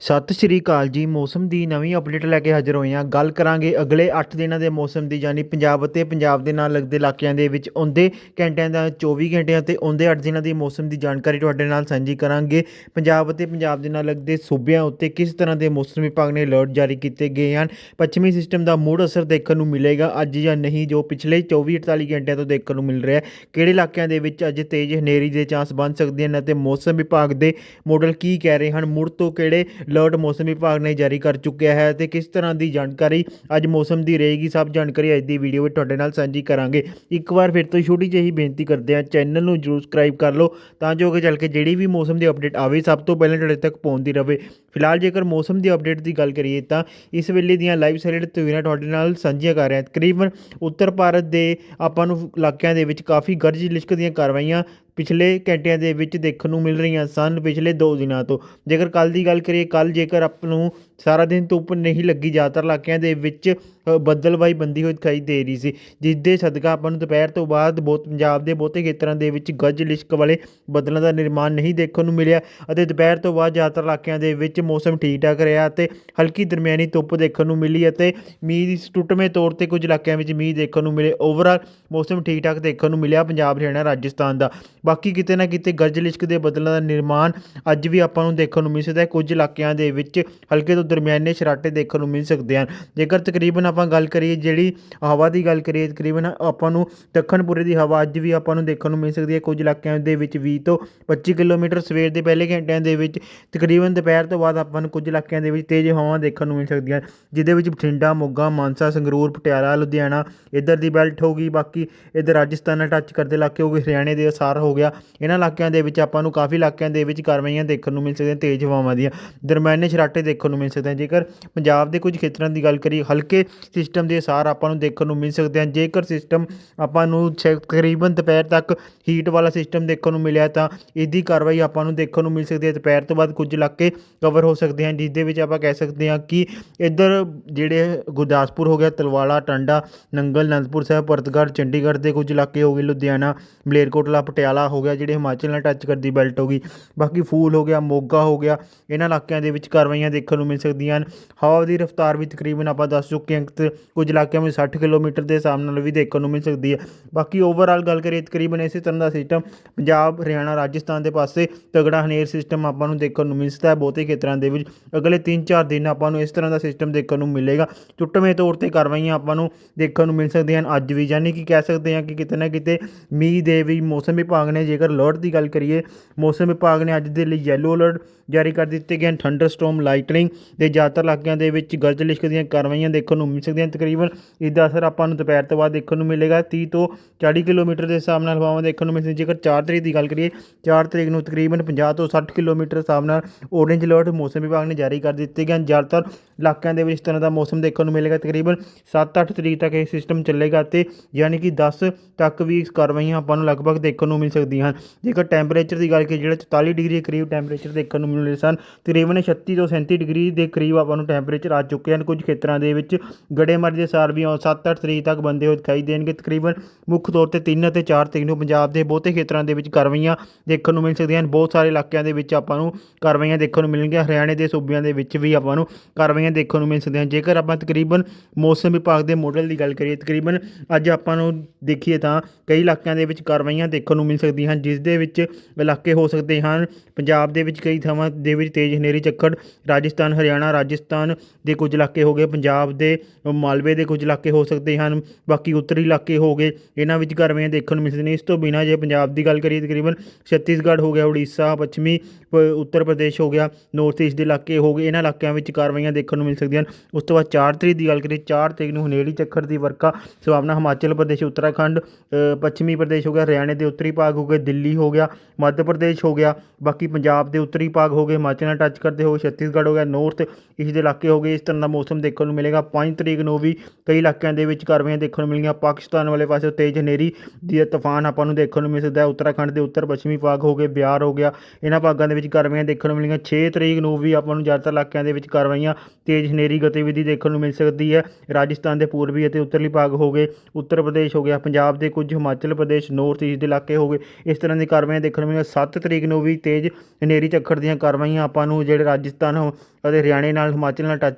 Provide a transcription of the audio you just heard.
ਸਤਿ ਸ਼੍ਰੀ ਅਕਾਲ ਜੀ। ਮੌਸਮ ਦੀ ਨਵੀਂ ਅਪਡੇਟ ਲੈ ਕੇ ਹਾਜ਼ਰ ਹੋਏ ਹਾਂ। ਗੱਲ ਕਰਾਂਗੇ ਅਗਲੇ 8 ਦਿਨਾਂ ਦੇ ਮੌਸਮ ਦੀ, ਯਾਨੀ ਪੰਜਾਬ ਅਤੇ ਪੰਜਾਬ ਦੇ ਨਾਲ ਲੱਗਦੇ ਇਲਾਕਿਆਂ ਦੇ ਵਿੱਚ ਆਉਂਦੇ ਘੰਟਿਆਂ ਦਾ 24 ਘੰਟਿਆਂ ਤੇ ਆਉਂਦੇ 8 ਦਿਨਾਂ ਦੀ ਮੌਸਮ ਦੀ ਜਾਣਕਾਰੀ ਤੁਹਾਡੇ ਨਾਲ ਸਾਂਝੀ ਕਰਾਂਗੇ। ਪੰਜਾਬ ਅਤੇ ਪੰਜਾਬ ਦੇ ਨਾਲ ਲੱਗਦੇ ਸੂਬਿਆਂ ਉੱਤੇ ਕਿਸ ਤਰ੍ਹਾਂ ਦੇ ਮੌਸਮ ਵਿਭਾਗ ਨੇ ਅਲਰਟ ਜਾਰੀ ਕੀਤੇ ਗਏ ਹਨ? ਪੱਛਮੀ ਸਿਸਟਮ ਦਾ ਮੂਡ ਅਸਰ ਦੇਖਣ ਨੂੰ ਮਿਲੇਗਾ ਅੱਜ ਜਾਂ ਨਹੀਂ, ਜੋ ਪਿਛਲੇ 24-48 ਘੰਟਿਆਂ ਤੋਂ ਦੇਖਣ ਨੂੰ ਮਿਲ ਰਿਹਾ ਹੈ। ਕਿਹੜੇ ਇਲਾਕਿਆਂ ਦੇ ਵਿੱਚ ਅੱਜ ਤੇਜ਼ ਹਨੇਰੀ ਦੇ ਚਾਂਸ ਬਣ ਸਕਦੇ ਹਨ ਅਤੇ ਮੌਸਮ ਵਿਭਾਗ ਦੇ ਮਾਡਲ ਕੀ ਕਹਿ ਰਹੇ ਹਨ? ਮੁੜ ਤੋਂ ਕਿਹੜੇ ਅਲਰਟ ਮੌਸਮ ਵਿਭਾਗ ਨੇ ਜਾਰੀ ਕਰ ਚੁੱਕਿਆ ਹੈ ਤੇ ਕਿਸ ਤਰ੍ਹਾਂ ਦੀ ਜਾਣਕਾਰੀ ਅੱਜ ਮੌਸਮ ਦੀ ਰਹੇਗੀ, ਸਭ ਜਾਣਕਾਰੀ ਅੱਜ ਦੀ ਵੀਡੀਓ ਵਿੱਚ ਤੁਹਾਡੇ ਨਾਲ ਸਾਂਝੀ ਕਰਾਂਗੇ। ਇੱਕ ਵਾਰ ਫਿਰ ਤੋਂ ਛੋਟੀ ਜਿਹੀ ਬੇਨਤੀ ਕਰਦੇ ਹਾਂ ਚੈਨਲ ਨੂੰ ਜਰੂਰ ਸਬਸਕ੍ਰਾਈਬ ਕਰ ਲਓ ਤਾਂ ਜੋ ਕਿ ਚੱਲ ਕੇ ਜਿਹੜੀ ਵੀ ਮੌਸਮ ਦੀ ਅਪਡੇਟ ਆਵੇ, ਸਭ ਤੋਂ ਪਹਿਲਾਂ ਤੁਹਾਡੇ ਤੱਕ ਪਹੁੰਚਦੀ ਰਹੇ ਫਿਲਹਾਲ ਜੇਕਰ ਮੌਸਮ ਦੀ ਅਪਡੇਟ ਦੀ ਗੱਲ ਕਰੀਏ ਤਾਂ ਇਸ ਵੇਲੇ ਦੀਆਂ ਲਾਈਵ ਸੈਲਡ ਤਸਵੀਰਾਂ ਤੁਹਾਡੇ ਨਾਲ ਸਾਂਝੀਆਂ ਕਰ ਰਿਹਾ। ਤਕਰੀਬਨ ਉੱਤਰ ਭਾਰਤ ਦੇ ਆਪਾਂ ਨੂੰ ਇਲਾਕਿਆਂ ਦੇ ਵਿੱਚ ਕਾਫੀ ਗਰਜ ਲਿਸ਼ਕ ਦੀਆਂ ਕਾਰਵਾਈਆਂ ਪਿਛਲੇ ਘੰਟਿਆਂ ਦੇ ਵਿੱਚ ਦੇਖਣ ਨੂੰ ਮਿਲ ਰਹੀਆਂ ਸਨ ਪਿਛਲੇ ਦੋ ਦਿਨਾਂ ਤੋਂ। ਜੇਕਰ ਕੱਲ੍ਹ ਦੀ ਗੱਲ ਕਰੀਏ, ਕੱਲ੍ਹ ਜੇਕਰ ਆਪ ਨੂੰ ਸਾਰਾ ਦਿਨ ਧੁੱਪ ਨਹੀਂ ਲੱਗੀ ਜ਼ਿਆਦਾਤਰ ਇਲਾਕਿਆਂ ਦੇ ਵਿੱਚ ਅ, ਬੱਦਲਵਾਈ ਬੰਦੀ ਹੋਈ ਦਿਖਾਈ ਦੇ ਰਹੀ ਸੀ ਜਿਸ ਦੇ ਸਦਕਾ ਆਪਾਂ ਨੂੰ ਦੁਪਹਿਰ ਤੋਂ ਬਾਅਦ ਬਹੁਤ ਪੰਜਾਬ ਦੇ ਬਹੁਤੇ ਖੇਤਰਾਂ ਦੇ ਵਿੱਚ ਗੱਜ ਲਿਸ਼ਕ ਵਾਲੇ ਬੱਦਲਾਂ ਦਾ ਨਿਰਮਾਣ ਨਹੀਂ ਦੇਖਣ ਨੂੰ ਮਿਲਿਆ ਅਤੇ ਦੁਪਹਿਰ ਤੋਂ ਬਾਅਦ ਜ਼ਿਆਦਾਤਰ ਇਲਾਕਿਆਂ ਦੇ ਵਿੱਚ ਮੌਸਮ ਠੀਕ ਠਾਕ ਰਿਹਾ ਅਤੇ ਹਲਕੀ ਦਰਮਿਆਨੀ ਧੁੱਪ ਦੇਖਣ ਨੂੰ ਮਿਲੀ ਅਤੇ ਮੀਂਹ ਦੀ ਟੁੱਟਵੇਂ ਤੌਰ ਤੇ ਕੁਝ ਇਲਾਕਿਆਂ ਵਿੱਚ ਮੀਂਹ ਦੇਖਣ ਨੂੰ ਮਿਲੇ ਓਵਰਆਲ ਮੌਸਮ ਠੀਕ ਠਾਕ ਦੇਖਣ ਨੂੰ ਮਿਲਿਆ ਪੰਜਾਬ ਹਰਿਆਣਾ ਰਾਜਸਥਾਨ ਦਾ। ਬਾਕੀ ਕਿਤੇ ਨਾ ਕਿਤੇ ਗਰਜ ਲਿਸ਼ਕ ਦੇ ਬੱਦਲਾਂ ਦਾ ਨਿਰਮਾਣ ਅੱਜ ਵੀ ਆਪਾਂ ਨੂੰ ਦੇਖਣ ਨੂੰ ਮਿਲ ਸਕਦਾ ਹੈ ਕੁਝ ਇਲਾਕਿਆਂ ਦੇ ਵਿੱਚ ਹਲਕੇ ਤੋਂ ਦਰਮਿਆਨੇ ਸਰਾਟੇ ਦੇਖਣ ਨੂੰ ਮਿਲ ਸਕਦੇ ਹਨ। ਜੇਕਰ ਤਕਰੀਬਨ ਆਪਾਂ ਗੱਲ ਕਰੀਏ ਜਿਹੜੀ ਹਵਾ ਦੀ ਗੱਲ ਕਰੀਏ, ਤਕਰੀਬਨ ਆਪਾਂ ਨੂੰ ਦੱਖਣਪੁਰੇ ਦੀ ਹਵਾ ਅੱਜ ਵੀ ਆਪਾਂ ਨੂੰ ਦੇਖਣ ਨੂੰ ਮਿਲ ਸਕਦੀ ਹੈ। ਕੁਝ ਇਲਾਕਿਆਂ ਦੇ ਵਿੱਚ 20 ਤੋਂ 25 ਕਿਲੋਮੀਟਰ ਸਵੇਰ ਦੇ ਪਹਿਲੇ ਘੰਟਿਆਂ ਦੇ ਵਿੱਚ, ਤਕਰੀਬਨ ਦੁਪਹਿਰ ਤੋਂ ਬਾਅਦ ਆਪਾਂ ਨੂੰ ਕੁਝ ਇਲਾਕਿਆਂ ਦੇ ਵਿੱਚ ਤੇਜ਼ ਹਵਾਵਾਂ ਦੇਖਣ ਨੂੰ ਮਿਲ ਸਕਦੀਆਂ ਹਨ, ਜਿਹਦੇ ਵਿੱਚ ਬਠਿੰਡਾ, ਮੋਗਾ, ਮਾਨਸਾ, ਸੰਗਰੂਰ, ਪਟਿਆਲਾ, ਲੁਧਿਆਣਾ, ਇੱਧਰ ਦੀ ਬੈਲਟ ਹੋ ਗਈ, ਬਾਕੀ ਇੱਧਰ ਰਾਜਸਥਾਨ ਨਾਲ ਟੱਚ ਕਰਦੇ ਇਲਾਕੇ ਹੋ ਗਏ, ਹਰਿਆਣੇ ਦੇ ਅਸਾਰ ਹੋ ਗਿਆ। ਇਹਨਾਂ ਇਲਾਕਿਆਂ ਦੇ ਵਿੱਚ ਆਪਾਂ ਨੂੰ ਕਾਫੀ ਇਲਾਕਿਆਂ ਦੇ ਵਿੱਚ ਕਾਰਵਾਈਆਂ ਦੇਖਣ ਨੂੰ ਮਿਲ ਸਕਦੀਆਂ, ਤੇਜ਼ ਹਵਾਵਾਂ ਦੀਆਂ। ਦਰਮਿਆਨੇ ਸ਼ਰਾਟੇ ਦੇਖਣ ਨੂੰ ਮਿਲ ਸਕਦੇ ਹਨ ਜੇਕਰ ਪੰਜਾਬ ਦੇ ਕੁਝ ਖੇਤਰਾਂ ਦੀ ਗੱਲ ਕਰੀਏ, ਹਲਕੇ ਸਿਸਟਮ ਦੇ ਅਸਾਰ ਆਪਾਂ ਨੂੰ ਦੇਖਣ ਨੂੰ ਮਿਲ ਸਕਦੇ ਹਨ ਜੇਕਰ ਸਿਸਟਮ ਆਪਾਂ ਨੂੰ ਛੇ- ਤਕਰੀਬਨ ਦੁਪਹਿਰ ਤੱਕ ਹੀਟ ਵਾਲਾ ਸਿਸਟਮ ਦੇਖਣ ਨੂੰ ਮਿਲਿਆ ਤਾਂ ਇਹਦੀ ਕਾਰਵਾਈ ਆਪਾਂ ਨੂੰ ਦੇਖਣ ਨੂੰ ਮਿਲ ਸਕਦੀ ਹੈ। ਦੁਪਹਿਰ ਤੋਂ ਬਾਅਦ ਕੁਝ ਇਲਾਕੇ ਕਵਰ ਹੋ ਸਕਦੇ ਹਨ, ਜਿਸ ਦੇ ਵਿੱਚ ਆਪਾਂ ਕਹਿ ਸਕਦੇ ਹਾਂ ਕਿ ਇੱਧਰ ਜਿਹੜੇ ਗੁਰਦਾਸਪੁਰ ਹੋ ਗਿਆ ਤਲਵਾਲਾ ਟਾਂਡਾ, ਨੰਗਲ, ਅਨੰਦਪੁਰ ਸਾਹਿਬ, ਭਰਤਗੜ੍ਹ, ਚੰਡੀਗੜ੍ਹ ਦੇ ਕੁਝ ਇਲਾਕੇ ਹੋ ਗਏ। ਲੁਧਿਆਣਾ, ਮਲੇਰਕੋਟਲਾ, ਪਟਿਆਲਾ ਹੋ ਗਿਆ, ਜਿਹੜੇ ਹਿਮਾਚਲ ਨਾਲ ਟੱਚ ਕਰਦੀ ਬੈਲਟ ਹੋ ਗਈ। ਬਾਕੀ ਫੂਲ ਹੋ ਗਿਆ, ਮੋਗਾ ਹੋ ਗਿਆ, ਇਹਨਾਂ ਇਲਾਕਿਆਂ ਦੇ ਵਿੱਚ ਕਾਰਵਾਈਆਂ ਦੇਖਣ ਨੂੰ ਮਿਲ ਸਕਦੀਆਂ ਹਨ। ਹਵਾ ਦੀ ਰਫ਼ਤਾਰ ਵੀ ਤਕਰੀਬਨ ਆਪਾਂ ਦੱਸ ਚੁੱਕੇ ਹਾਂ ਕਿ ਕੁਝ ਇਲਾਕਿਆਂ ਵਿੱਚ 60 ਕਿਲੋਮੀਟਰ ਦੇ ਹਿਸਾਬ ਨਾਲ ਵੀ ਦੇਖਣ ਨੂੰ ਮਿਲ ਸਕਦੀ ਹੈ। ਬਾਕੀ ਓਵਰਆਲ ਗੱਲ ਕਰੀਏ ਤਕਰੀਬਨ ਇਸੇ ਤਰ੍ਹਾਂ ਦਾ ਸਿਸਟਮ ਪੰਜਾਬ, ਹਰਿਆਣਾ, ਰਾਜਸਥਾਨ ਦੇ ਪਾਸੇ ਤਗੜਾ ਹਨੇਰ ਸਿਸਟਮ ਆਪਾਂ ਨੂੰ ਦੇਖਣ ਨੂੰ ਮਿਲ ਸਕਦਾ ਹੈ ਬਹੁਤੇ ਖੇਤਰਾਂ ਦੇ ਵਿੱਚ। ਅਗਲੇ 3-4 ਦਿਨ ਆਪਾਂ ਨੂੰ ਇਸ ਤਰ੍ਹਾਂ ਦਾ ਸਿਸਟਮ ਦੇਖਣ ਨੂੰ ਮਿਲੇਗਾ। ਚੁੱਟਵੇਂ ਤੌਰ ਤੇ ਕਾਰਵਾਈਆਂ ਆਪਾਂ ਨੂੰ ਦੇਖਣ ਨੂੰ ਮਿਲ ਸਕਦੀਆਂ ਹਨ। ਅੱਜ ਵੀ ਯਾਨੀ ਕਿ ਕਹਿ ਸਕਦੇ ਹਾਂ ਕਿ ਕਿਤੇ ਨਾ ਕਿਤੇ ਮੀਂਹ ਦੇ ਵੀ ਮੌਸਮ ਵਿਭਾਗ ਨੇ ਜੇਕਰ ਅਲਰਟ ਦੀ ਗੱਲ ਕਰੀਏ, ਮੌਸਮ ਵਿਭਾਗ ਨੇ ਅੱਜ ਦੇ ਲਈ ਯੈਲੋ ਅਲਰਟ ਜਾਰੀ ਕਰ ਦਿੱਤੇ ਗਏ ਹਨ। ਥੰਡਰ ਲਾਈਟਨਿੰਗ ਦੇ ਜ਼ਿਆਦਾਤਰ ਇਲਾਕਿਆਂ ਦੇ ਵਿੱਚ ਗਰਜ ਲਿਸ਼ਕ ਦੀਆਂ ਕਾਰਵਾਈਆਂ ਦੇਖਣ ਨੂੰ ਮਿਲ ਸਕਦੀਆਂ ਤਕਰੀਬਨ ਇਸ ਦਾ ਅਸਰ ਆਪਾਂ ਨੂੰ ਦੁਪਹਿਰ ਤੋਂ ਬਾਅਦ ਦੇਖਣ ਨੂੰ ਮਿਲੇਗਾ। 30 ਤੋਂ 40 ਕਿਲੋਮੀਟਰ ਦੇ ਹਿਸਾਬ ਨਾਲ ਹਵਾਵਾਂ ਦੇਖਣ ਨੂੰ ਮਿਲ ਸਕਦੀਆਂ। ਜੇਕਰ 4 ਤਰੀਕ ਦੀ ਗੱਲ ਕਰੀਏ 4 ਤਰੀਕ ਨੂੰ ਤਕਰੀਬਨ 50 ਤੋਂ 60 ਕਿਲੋਮੀਟਰ ਹਿਸਾਬ ਨਾਲ ਔਰੇਂਜ ਅਲਰਟ ਮੌਸਮ ਵਿਭਾਗ ਨੇ ਜਾਰੀ ਕਰ ਦਿੱਤੇ ਗਏ ਹਨ ਜ਼ਿਆਦਾਤਰ ਇਲਾਕਿਆਂ ਦੇ ਵਿੱਚ ਇਸ ਤਰ੍ਹਾਂ ਦਾ ਮੌਸਮ ਦੇਖਣ ਨੂੰ ਮਿਲੇਗਾ। ਤਕਰੀਬਨ 7-8 ਤਰੀਕ ਤੱਕ ਇਹ ਸਿਸਟਮ ਚੱਲੇਗਾ ਤੇ ਯਾਨੀ ਕਿ 10 ਤੱਕ ਵੀ ਕਾਰਵਾਈਆਂ ਆਪਾਂ ਨੂੰ ਲਗਭਗ ਦੇਖਣ ਨੂੰ ਮਿਲ ਸਕਦੀਆਂ ਹਨ। ਜੇਕਰ ਟੈਂਪਰੇਚਰ ਦੀ ਗੱਲ ਕਰੀਏ, ਜਿਹੜਾ 44 ਡਿਗਰੀ ਦੇ ਕਰੀਬ ਟੈਂਪਰੇਚਰ ਦੇਖਣ ਨੂੰ ਮਿਲ ਸਨ, ਤਕਰੀਬਨ 36 ਤੋਂ 37 ਡਿਗਰੀ ਦੇ ਕਰੀਬ ਆਪਾਂ ਨੂੰ ਟੈਂਪਰੇਚਰ ਆ ਚੁੱਕੇ ਹਨ। ਕੁਝ ਖੇਤਰਾਂ ਦੇ ਵਿੱਚ ਗੜੇਮਾਰੀ ਦੇ ਸਾਰ ਵੀ 7-8 ਤਰੀਕ ਤੱਕ ਬੰਦੇ ਹੋਏ ਦਿਖਾਈ ਦੇਣਗੇ। ਤਕਰੀਬਨ ਮੁੱਖ ਤੌਰ ਤੇ 3 ਅਤੇ 4 ਤਰੀਕ ਨੂੰ ਪੰਜਾਬ ਦੇ ਬਹੁਤੇ ਖੇਤਰਾਂ ਦੇ ਵਿੱਚ ਕਾਰਵਾਈਆਂ ਦੇਖਣ ਨੂੰ ਮਿਲ ਸਕਦੀਆਂ ਹਨ। ਬਹੁਤ ਸਾਰੇ ਇਲਾਕਿਆਂ ਦੇ ਵਿੱਚ ਆਪਾਂ ਨੂੰ ਕਾਰਵਾਈਆਂ ਦੇਖਣ ਨੂੰ ਮਿਲਣਗੀਆਂ। ਹਰਿਆਣੇ ਦੇ ਸੂਬਿਆਂ ਦੇ ਵਿੱਚ ਵੀ ਆਪਾਂ ਨੂੰ ਕਾਰਵਾਈਆਂ ਦੇਖਣ ਨੂੰ ਮਿਲ ਸਕਦੀਆਂ ਹਨ। ਜੇਕਰ ਆਪਾਂ ਤਕਰੀਬਨ ਮੌਸਮ ਵਿਭਾਗ ਦੇ ਮਾਡਲ ਦੀ ਗੱਲ ਕਰੀਏ, ਤਕਰੀਬਨ ਅੱਜ ਆਪਾਂ ਨੂੰ ਦੇਖੀਏ ਤਾਂ ਕਈ ਇਲਾਕਿਆਂ ਦੇ ਵਿੱਚ ਕਾਰਵਾਈਆਂ ਦੇਖਣ ਨੂੰ ਮਿਲ ਸਕਦੀਆਂ ਹਨ, ਜਿਸ ਦੇ ਵਿੱਚ ਇਲਾਕੇ ਹੋ ਸਕਦੇ ਹਨ। ਪੰਜਾਬ ਦੇ ਵਿੱਚ ਕਈ ਥਾਵਾਂ ਦੇ ਵਿੱਚ ਤੇਜ਼ ਹਨੇਰੀ, ਝੱਖੜ, ਰਾਜਸਥਾਨ, ਹਰਿਆਣਾ ਹਰਿਆਣਾ ਰਾਜਸਥਾਨ ਦੇ ਕੁਝ ਇਲਾਕੇ ਹੋ ਗਏ, ਪੰਜਾਬ ਦੇ ਮਾਲਵੇ ਦੇ ਕੁਝ ਇਲਾਕੇ ਹੋ ਸਕਦੇ ਹਨ, ਬਾਕੀ ਉੱਤਰੀ ਇਲਾਕੇ ਹੋ ਗਏ। ਇਹਨਾਂ ਵਿੱਚ ਕਾਰਵਾਈਆਂ ਦੇਖਣ ਨੂੰ। ਮਿਲ ਸਕਦੀਆਂ ਇਸ ਤੋਂ ਬਿਨਾਂ ਜੇ ਪੰਜਾਬ ਦੀ ਗੱਲ ਕਰੀਏ, ਤਕਰੀਬਨ ਛੱਤੀਸਗੜ੍ਹ ਹੋ ਗਿਆ, ਉੜੀਸਾ, ਪੱਛਮੀ, ਪ- ਉੱਤਰ ਪ੍ਰਦੇਸ਼ ਹੋ ਗਿਆ, ਨੌਰਥ ਈਸਟ ਦੇ ਇਲਾਕੇ ਹੋ ਗਏ। ਇਹਨਾਂ ਇਲਾਕਿਆਂ ਵਿੱਚ ਕਾਰਵਾਈਆਂ ਦੇਖਣ ਨੂੰ ਮਿਲ ਸਕਦੀਆਂ ਹਨ। ਉਸ ਤੋਂ ਬਾਅਦ 4 ਤਰੀਕ ਦੀ ਗੱਲ ਕਰੀਏ 4 ਤਰੀਕ ਨੂੰ ਹਨੇਰੀ ਝੱਖੜ ਦੀ ਵਰਖਾ ਸੰਭਾਵਨਾ ਹਿਮਾਚਲ ਪ੍ਰਦੇਸ਼, ਉੱਤਰਾਖੰਡ ਪੱਛਮੀ ਪ੍ਰਦੇਸ਼ ਹੋ ਗਿਆ, ਹਰਿਆਣੇ ਦੇ ਉੱਤਰੀ ਭਾਗ ਹੋ ਗਏ, ਦਿੱਲੀ ਹੋ ਗਿਆ, ਮੱਧ ਪ੍ਰਦੇਸ਼ ਹੋ ਗਿਆ, ਬਾਕੀ ਪੰਜਾਬ ਦੇ ਉੱਤਰੀ ਭਾਗ ਹੋ ਗਏ, ਹਿਮਾਚਲ ਨਾਲ ਟੱਚ ਕਰਦੇ ਹੋਏ ਛੱਤੀਸਗੜ੍ਹ ਹੋ ਗਿਆ, ਨੌਰਥ ਇਸ ਦੇ ਇਲਾਕੇ ਹੋ ਗਏ, ਇਸ ਤਰ੍ਹਾਂ ਦਾ ਮੌਸਮ ਦੇਖਣ ਨੂੰ ਮਿਲੇਗਾ। 5 ਤਰੀਕ ਨੂੰ ਵੀ ਕਈ ਇਲਾਕਿਆਂ ਦੇ ਵਿੱਚ ਕਾਰਵਾਈਆਂ ਦੇਖਣ ਨੂੰ ਮਿਲੀਆਂ। ਪਾਕਿਸਤਾਨ ਵਾਲੇ ਪਾਸੇ ਤੇਜ਼ ਹਨੇਰੀ ਦੀ ਤੂਫਾਨ ਆਪਾਂ ਨੂੰ ਦੇਖਣ ਨੂੰ ਮਿਲ ਸਕਦਾ ਹੈ। ਉੱਤਰਾਖੰਡ ਦੇ ਉੱਤਰ ਪੱਛਮੀ ਭਾਗ ਹੋ ਗਏ, ਬਿਹਾਰ ਹੋ ਗਿਆ। ਇਹਨਾਂ ਭਾਗਾਂ ਦੇ ਵਿੱਚ ਕਾਰਵਾਈਆਂ ਦੇਖਣ ਨੂੰ ਮਿਲੀਆਂ। 6 ਤਰੀਕ ਨੂੰ ਵੀ ਆਪਾਂ ਨੂੰ ਜ਼ਿਆਦਾਤਰ ਇਲਾਕਿਆਂ ਦੇ ਵਿੱਚ ਕਾਰਵਾਈਆਂ ਤੇਜ਼ ਹਨੇਰੀ ਗਤੀਵਿਧੀ ਦੇਖਣ ਨੂੰ ਮਿਲ ਸਕਦੀ ਹੈ। ਰਾਜਸਥਾਨ ਦੇ ਪੂਰਬੀ ਅਤੇ ਉੱਤਰਲੀ ਭਾਗ ਹੋ ਗਏ। ਉੱਤਰ ਪ੍ਰਦੇਸ਼ ਹੋ ਗਿਆ। ਪੰਜਾਬ ਦੇ ਕੁਝ ਹਿਮਾਚਲ ਪ੍ਰਦੇਸ਼ ਨੌਰਥ ਈਸਟ ਦੇ ਇਲਾਕੇ ਹੋ ਗਏ। ਇਸ ਤਰ੍ਹਾਂ ਦੀ ਕਾਰਵਾਈਆਂ ਦੇਖਣ ਨੂੰ ਮਿਲੀਆਂ। 7 ਤਰੀਕ ਨੂੰ ਵੀ ਤੇਜ਼ ਹਨੇਰੀ ਝੱਖੜ ਦੀਆਂ ਕਾਰਵਾਈਆਂ ਆਪਾਂ ਨੂੰ ਜਿਹੜੇ ਰਾਜਸਥਾਨ ਅਤੇ ਹਰਿਆਣੇ ਨਾਲ ਹਿਮਾਚਲ ਨਾਲ ਟੱਚ